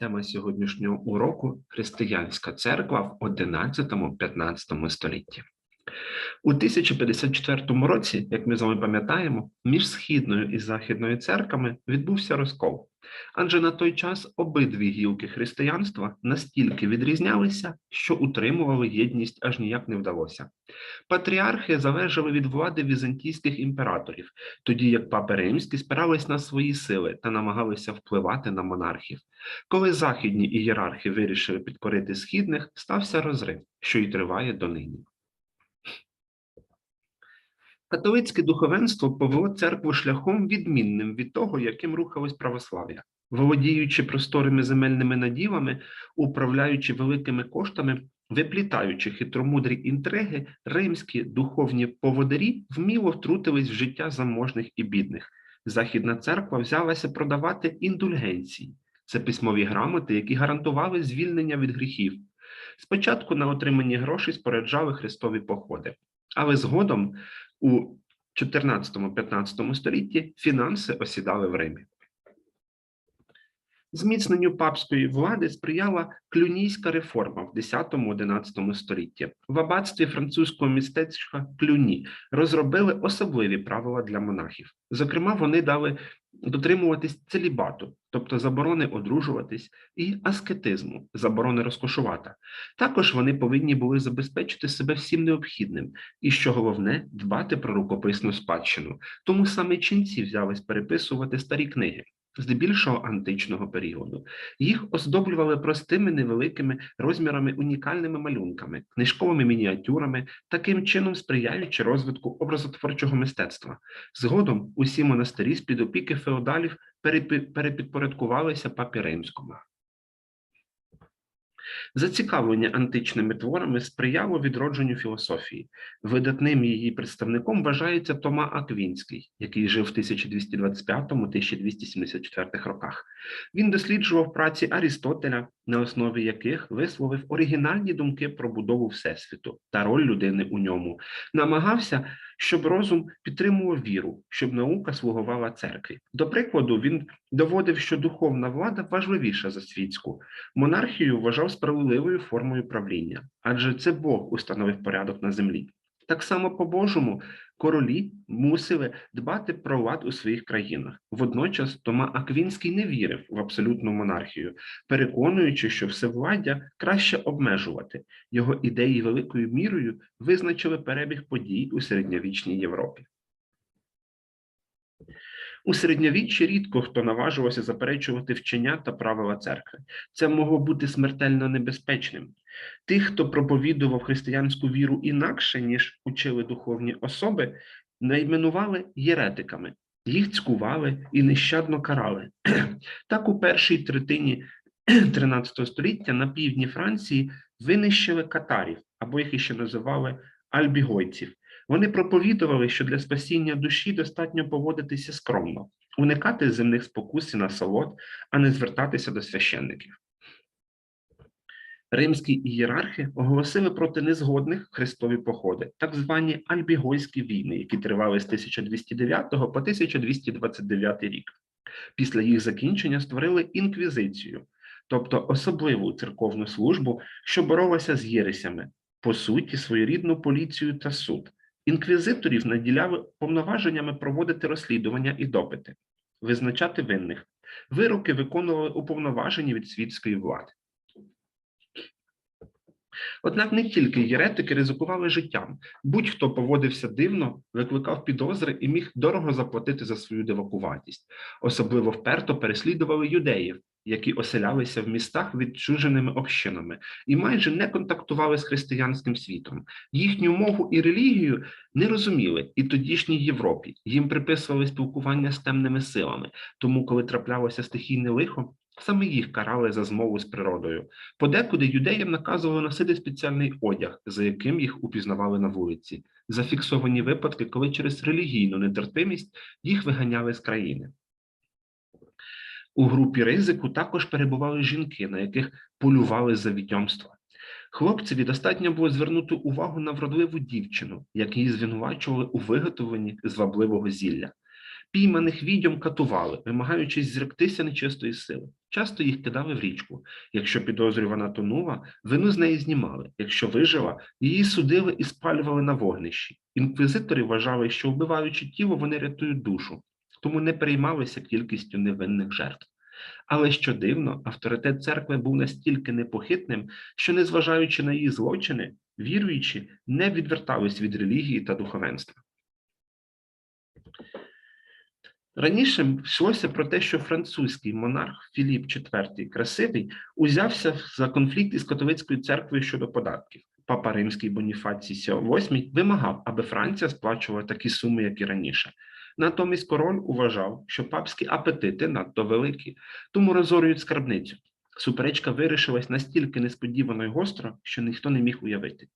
Тема сьогоднішнього уроку християнська церква в 11-15 столітті. У 1054 році, як ми з вами пам'ятаємо, між східною і західною церквами відбувся розкол. Адже на той час обидві гілки християнства настільки відрізнялися, що утримували єдність аж ніяк не вдалося. Патріархи залежали від влади візантійських імператорів, тоді як папи римські спирались на свої сили та намагалися впливати на монархів. Коли західні ієрархи вирішили підкорити східних, стався розрив, що й триває донині. Католицьке духовенство повело церкву шляхом відмінним від того, яким рухалось православ'я. Володіючи просторими земельними наділами, управляючи великими коштами, виплітаючи хитромудрі інтриги, римські духовні поводарі вміло втрутились в життя заможних і бідних. Західна церква взялася продавати індульгенції. Це письмові грамоти, які гарантували звільнення від гріхів. Спочатку на отримані гроші споряджали хрестові походи, але згодом у 14-15 столітті фінанси осідали в Римі. Зміцненню папської влади сприяла клюнійська реформа в 10-11 столітті. В аббатстві французького містечка Клюні розробили особливі правила для монахів. Зокрема, вони дали дотримуватись целібату, тобто заборони одружуватись, і аскетизму, заборони розкошувати. Також вони повинні були забезпечити себе всім необхідним, і що головне, дбати про рукописну спадщину. Тому саме ченці взялись переписувати старі книги. Здебільшого античного періоду їх оздоблювали простими невеликими розмірами унікальними малюнками, книжковими мініатюрами, таким чином сприяючи розвитку образотворчого мистецтва. Згодом усі монастирі з під опіки феодалів перепі- перепідпорядкувалися папі римському. Зацікавлення античними творами сприяло відродженню філософії. Видатним її представником вважається Тома Аквінський, який жив в 1225-1274 роках. Він досліджував праці Арістотеля, на основі яких висловив оригінальні думки про будову Всесвіту та роль людини у ньому. Намагався, щоб розум підтримував віру, щоб наука слугувала церкві. До прикладу, він доводив, що духовна влада важливіша за світську. Монархію вважав справедливою формою правління, адже це Бог установив порядок на землі. Так само по-божому королі мусили дбати про лад у своїх країнах. Водночас Тома Аквінський не вірив в абсолютну монархію, переконуючи, що всевладдя краще обмежувати. Його ідеї великою мірою визначили перебіг подій у середньовічній Європі. У середньовіччі рідко хто наважувався заперечувати вчення та правила церкви. Це могло бути смертельно небезпечним. Тих, хто проповідував християнську віру інакше, ніж учили духовні особи, найменували єретиками. Їх цькували і нещадно карали. Так у першій третині 13 століття на півдні Франції винищили катарів, або їх іще називали альбігойців. Вони проповідували, що для спасіння душі достатньо поводитися скромно, уникати земних спокус і насолод, а не звертатися до священників. Римські ієрархи оголосили проти незгодних хрестові походи, так звані альбігойські війни, які тривали з 1209 по 1229 рік. Після їх закінчення створили інквізицію, тобто особливу церковну службу, що боролася з єресями, по суті, своєрідну поліцію та суд. Інквізиторів наділяли повноваженнями проводити розслідування і допити, визначати винних. Вироки виконували уповноважені від світської влади. Однак не тільки єретики ризикували життям. Будь-хто поводився дивно, викликав підозри і міг дорого заплатити за свою дивакуватість. Особливо вперто переслідували юдеїв, які оселялися в містах відчуженими общинами і майже не контактували з християнським світом. Їхню мову і релігію не розуміли і тодішній Європі. Їм приписували спілкування з темними силами. Тому, коли траплялося стихійне лихо, саме їх карали за змову з природою. Подекуди юдеям наказували носити спеціальний одяг, за яким їх упізнавали на вулиці. Зафіксовані випадки, коли через релігійну нетерпимість їх виганяли з країни. У групі ризику також перебували жінки, на яких полювали за відьомство. Хлопцеві достатньо було звернути увагу на вродливу дівчину, як її звинувачували у виготовленні звабливого зілля. Пійманих відьом катували, вимагаючись зректися нечистої сили. Часто їх кидали в річку. Якщо підозрювана тонула, вину з неї знімали. Якщо вижила, її судили і спалювали на вогнищі. Інквізитори вважали, що вбиваючи тіло, вони рятують душу, тому не переймалися кількістю невинних жертв. Але що дивно, авторитет церкви був настільки непохитним, що, незважаючи на її злочини, віруючі не відвертались від релігії та духовенства. Раніше йшлося про те, що французький монарх Філіп IV Красивий узявся за конфлікт із католицькою церквою щодо податків. Папа Римський Боніфацій VIII вимагав, аби Франція сплачувала такі суми, як і раніше. Натомість король вважав, що папські апетити надто великі, тому розорюють скарбницю. Суперечка вирішилась настільки несподівано й гостро, що ніхто не міг уявити.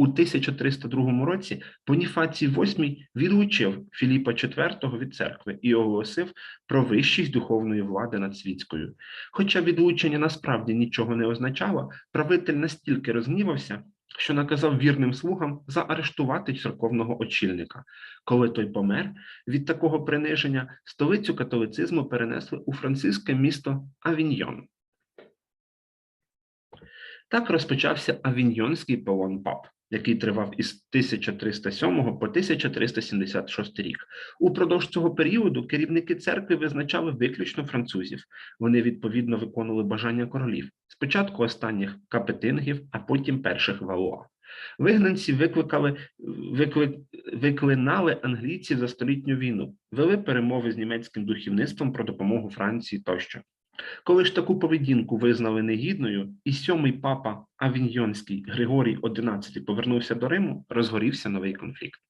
У 1302 році Боніфацій VIII відлучив Філіпа IV від церкви і оголосив про вищість духовної влади над світською. Хоча відлучення насправді нічого не означало, правитель настільки розгнівався, що наказав вірним слугам заарештувати церковного очільника. Коли той помер, від такого приниження столицю католицизму перенесли у французьке місто Авіньйон. Так розпочався Авіньйонський полон пап, який тривав із 1307 по 1376 рік. Упродовж цього періоду керівники церкви визначали виключно французів. Вони відповідно виконували бажання королів. Спочатку останніх капетингів, а потім перших валуа. Вигнанці викликали, викли, виклинали англійців за столітню війну, вели перемови з німецьким духовництвом про допомогу Франції тощо. Коли ж таку поведінку визнали негідною, і сьомий папа Авіньйонський Григорій XI повернувся до Риму, розгорівся новий конфлікт.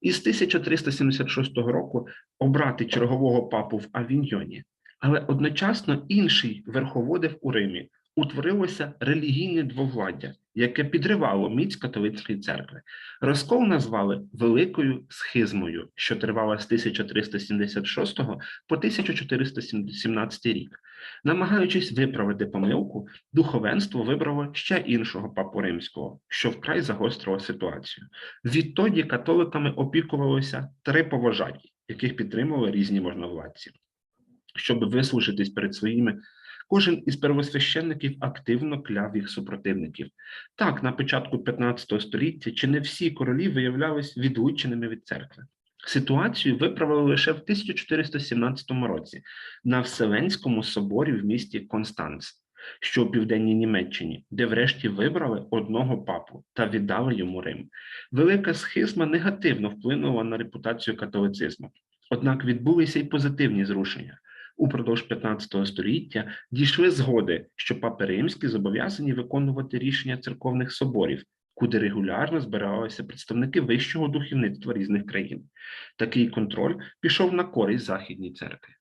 Із 1376 року обрати чергового папу в Авіньйоні, але одночасно інший верховодив у Римі. Утворилося релігійне двовладдя, яке підривало міць католицької церкви. Розкол назвали Великою схизмою, що тривала з 1376 по 1417 рік. Намагаючись виправити помилку, духовенство вибрало ще іншого папу римського, що вкрай загострило ситуацію. Відтоді католиками опікувалося три поважаті, яких підтримували різні можновладці. Щоб вислужитись перед своїми Кожен із первосвященників активно кляв їх супротивників. Так, на початку 15 століття чи не всі королі виявлялись відлученими від церкви. Ситуацію виправили лише в 1417 році на Вселенському соборі в місті Констанц, що у південній Німеччині, де врешті вибрали одного папу та віддали йому Рим. Велика схизма негативно вплинула на репутацію католицизму. Однак відбулися й позитивні зрушення упродовж 15 століття дійшли згоди, що папи римські зобов'язані виконувати рішення церковних соборів, куди регулярно збиралися представники вищого духовництва різних країн. Такий контроль пішов на користь західній церкві.